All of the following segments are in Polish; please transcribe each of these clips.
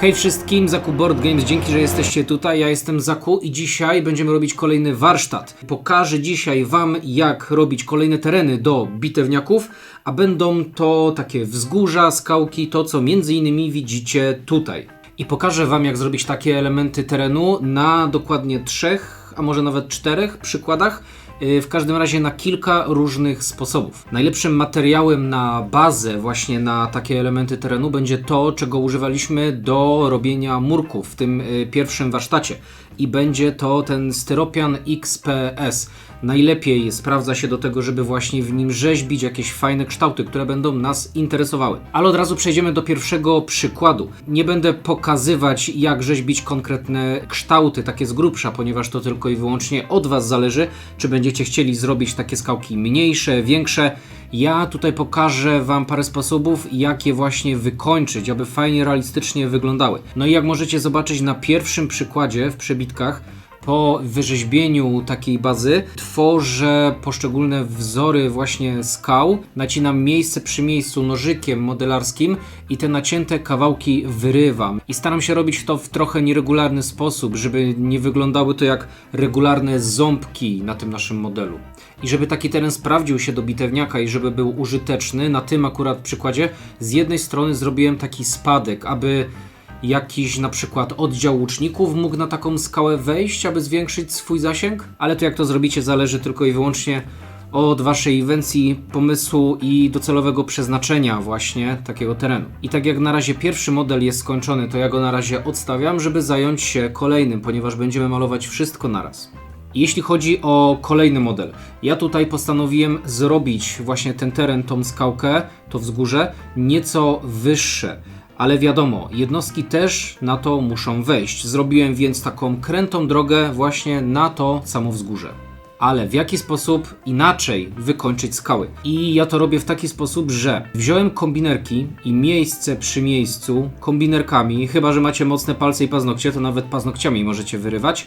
Hej wszystkim, Zaku Board Games, dzięki, że jesteście tutaj. Ja jestem Zaku i dzisiaj będziemy robić kolejny warsztat. Pokażę dzisiaj Wam, jak robić kolejne tereny do bitewniaków, a będą to takie wzgórza, skałki, to co między innymi widzicie tutaj. I pokażę Wam, jak zrobić takie elementy terenu na dokładnie trzech, a może nawet czterech przykładach. Yy, W każdym razie na kilka różnych sposobów. Najlepszym materiałem na bazę, właśnie na takie elementy terenu, będzie to, czego używaliśmy do robienia murków w tym yy, pierwszym warsztacie. I będzie to ten styropian XPS. Najlepiej sprawdza się do tego, żeby właśnie w nim rzeźbić jakieś fajne kształty, które będą nas interesowały. Ale od razu przejdziemy do pierwszego przykładu. Nie będę pokazywać, jak rzeźbić konkretne kształty, takie z grubsza, ponieważ to tylko i wyłącznie od Was zależy, czy będziecie chcieli zrobić takie skałki mniejsze, większe. Ja tutaj pokażę Wam parę sposobów, jak je właśnie wykończyć, aby fajnie, realistycznie wyglądały. No i jak możecie zobaczyć na pierwszym przykładzie w przebitkach, po wyrzeźbieniu takiej bazy tworzę poszczególne wzory właśnie skał, nacinam miejsce przy miejscu nożykiem modelarskim i te nacięte kawałki wyrywam. I staram się robić to w trochę nieregularny sposób, żeby nie wyglądały to jak regularne ząbki na tym naszym modelu. I żeby taki teren sprawdził się do bitewniaka i żeby był użyteczny, na tym akurat przykładzie z jednej strony zrobiłem taki spadek, aby jakiś na przykład oddział łuczników mógł na taką skałę wejść, aby zwiększyć swój zasięg, ale to jak to zrobicie zależy tylko i wyłącznie od waszej inwencji, pomysłu i docelowego przeznaczenia właśnie takiego terenu. I tak jak na razie pierwszy model jest skończony, to ja go na razie odstawiam, żeby zająć się kolejnym, ponieważ będziemy malować wszystko naraz. Jeśli chodzi o kolejny model, ja tutaj postanowiłem zrobić właśnie ten teren, tą skałkę, to wzgórze, nieco wyższe. Ale wiadomo, jednostki też na to muszą wejść. Zrobiłem więc taką krętą drogę właśnie na to samo wzgórze. Ale w jaki sposób inaczej wykończyć skały? I ja to robię w taki sposób, że wziąłem kombinerki i miejsce przy miejscu kombinerkami, chyba że macie mocne palce i paznokcie, to nawet paznokciami możecie wyrywać.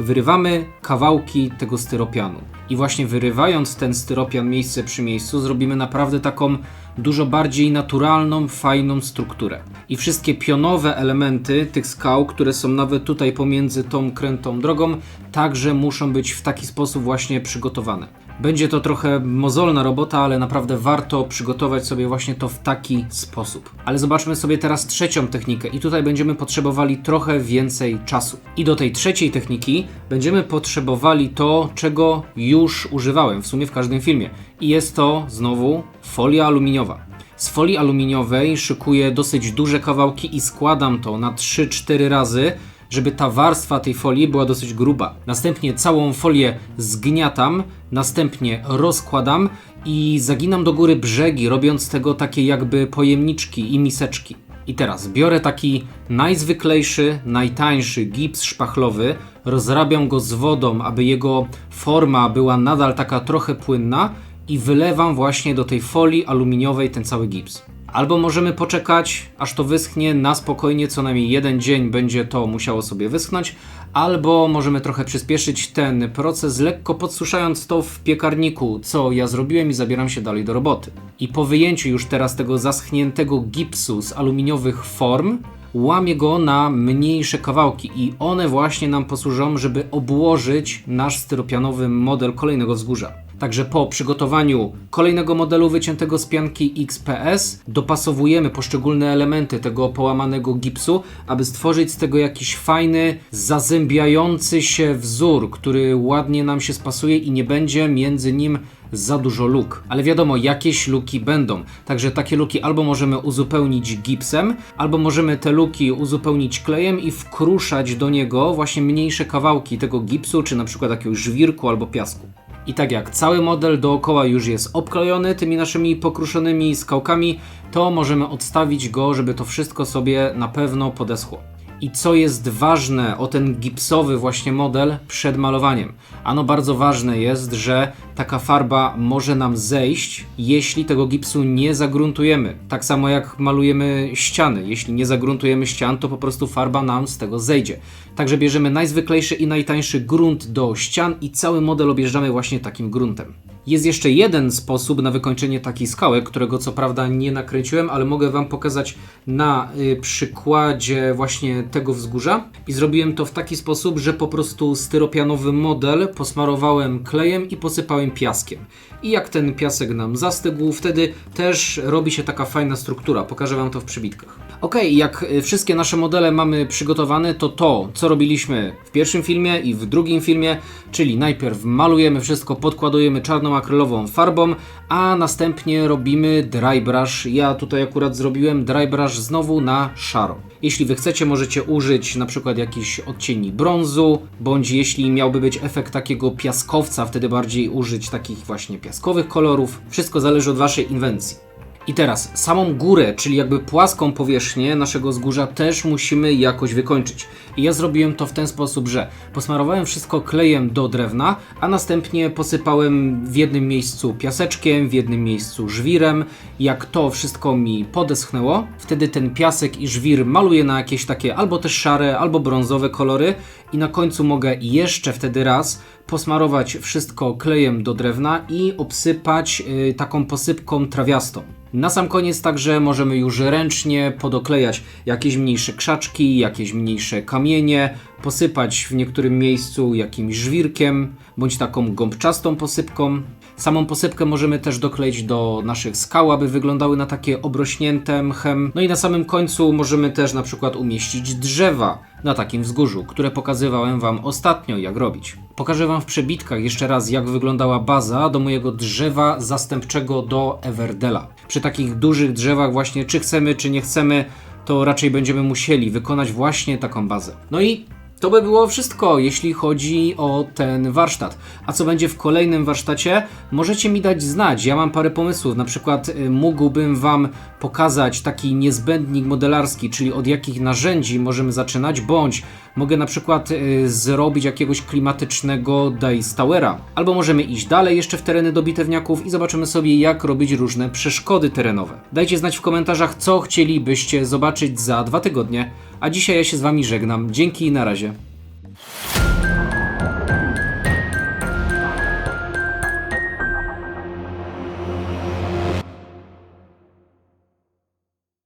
Wyrywamy kawałki tego styropianu. I właśnie wyrywając ten styropian miejsce przy miejscu, zrobimy naprawdę taką dużo bardziej naturalną, fajną strukturę. I wszystkie pionowe elementy tych skał, które są nawet tutaj pomiędzy tą krętą drogą, także muszą być w taki sposób właśnie przygotowane. Będzie to trochę mozolna robota, ale naprawdę warto przygotować sobie właśnie to w taki sposób. Ale zobaczmy sobie teraz trzecią technikę i tutaj będziemy potrzebowali trochę więcej czasu. I do tej trzeciej techniki będziemy potrzebowali to, czego już używałem w sumie w każdym filmie. I jest to znowu folia aluminiowa. Z folii aluminiowej szykuję dosyć duże kawałki i składam to na 3-4 razy, żeby ta warstwa tej folii była dosyć gruba. Następnie całą folię zgniatam, następnie rozkładam i zaginam do góry brzegi, robiąc tego takie jakby pojemniczki i miseczki. I teraz biorę taki najzwyklejszy, najtańszy gips szpachlowy, rozrabiam go z wodą, aby jego forma była nadal taka trochę płynna i wylewam właśnie do tej folii aluminiowej ten cały gips. Albo możemy poczekać, aż to wyschnie na spokojnie, co najmniej jeden dzień będzie to musiało sobie wyschnąć, albo możemy trochę przyspieszyć ten proces, lekko podsuszając to w piekarniku, co ja zrobiłem i zabieram się dalej do roboty. I po wyjęciu już teraz tego zaschniętego gipsu z aluminiowych form, łamię go na mniejsze kawałki i one właśnie nam posłużą, żeby obłożyć nasz styropianowy model kolejnego wzgórza. Także po przygotowaniu kolejnego modelu wyciętego z pianki XPS dopasowujemy poszczególne elementy tego połamanego gipsu, aby stworzyć z tego jakiś fajny, zazębiający się wzór, który ładnie nam się spasuje i nie będzie między nim za dużo luk. Ale wiadomo, jakieś luki będą. Także takie luki albo możemy uzupełnić gipsem, albo możemy te luki uzupełnić klejem i wkruszać do niego właśnie mniejsze kawałki tego gipsu, czy na przykład jakiegoś żwirku albo piasku. I tak jak cały model dookoła już jest obklejony tymi naszymi pokruszonymi skałkami, to możemy odstawić go, żeby to wszystko sobie na pewno podeschło i co jest ważne o ten gipsowy właśnie model przed malowaniem. Ano bardzo ważne jest, że taka farba może nam zejść, jeśli tego gipsu nie zagruntujemy. Tak samo jak malujemy ściany. Jeśli nie zagruntujemy ścian, to po prostu farba nam z tego zejdzie. Także bierzemy najzwyklejszy i najtańszy grunt do ścian i cały model objeżdżamy właśnie takim gruntem. Jest jeszcze jeden sposób na wykończenie takiej skały, którego co prawda nie nakręciłem, ale mogę Wam pokazać na y, przykładzie właśnie tego wzgórza. I zrobiłem to w taki sposób, że po prostu styropianowy model posmarowałem klejem i posypałem piaskiem. I jak ten piasek nam zastygł, wtedy też robi się taka fajna struktura. Pokażę Wam to w przybitkach. Ok, jak y, wszystkie nasze modele mamy przygotowane, to to, co robiliśmy w pierwszym filmie i w drugim filmie, czyli najpierw malujemy wszystko, podkładujemy czarną akrylową farbą, a następnie robimy dry brush. Ja tutaj akurat zrobiłem dry brush znowu na szaro. Jeśli wy chcecie, możecie użyć na przykład jakichś odcieni brązu, bądź jeśli miałby być efekt takiego piaskowca, wtedy bardziej użyć takich właśnie piaskowych kolorów. Wszystko zależy od waszej inwencji. I teraz samą górę, czyli jakby płaską powierzchnię naszego wzgórza też musimy jakoś wykończyć. I ja zrobiłem to w ten sposób, że posmarowałem wszystko klejem do drewna, a następnie posypałem w jednym miejscu piaseczkiem, w jednym miejscu żwirem. Jak to wszystko mi podeschnęło, wtedy ten piasek i żwir maluję na jakieś takie albo też szare, albo brązowe kolory i na końcu mogę jeszcze wtedy raz posmarować wszystko klejem do drewna i obsypać y, taką posypką trawiastą. Na sam koniec także możemy już ręcznie podoklejać jakieś mniejsze krzaczki, jakieś mniejsze kamienie, posypać w niektórym miejscu jakimś żwirkiem bądź taką gąbczastą posypką. Samą posypkę możemy też dokleić do naszych skał, aby wyglądały na takie obrośnięte mchem. No i na samym końcu możemy też na przykład umieścić drzewa na takim wzgórzu, które pokazywałem Wam ostatnio jak robić. Pokażę Wam w przebitkach jeszcze raz jak wyglądała baza do mojego drzewa zastępczego do Everdela. Przy takich dużych drzewach właśnie czy chcemy czy nie chcemy to raczej będziemy musieli wykonać właśnie taką bazę. No i to by było wszystko, jeśli chodzi o ten warsztat. A co będzie w kolejnym warsztacie? Możecie mi dać znać. Ja mam parę pomysłów. Na przykład y, mógłbym Wam pokazać taki niezbędnik modelarski, czyli od jakich narzędzi możemy zaczynać, bądź mogę na przykład y, zrobić jakiegoś klimatycznego Dice Towera. Albo możemy iść dalej jeszcze w tereny do bitewniaków i zobaczymy sobie, jak robić różne przeszkody terenowe. Dajcie znać w komentarzach, co chcielibyście zobaczyć za dwa tygodnie. A dzisiaj ja się z Wami żegnam. Dzięki i na razie.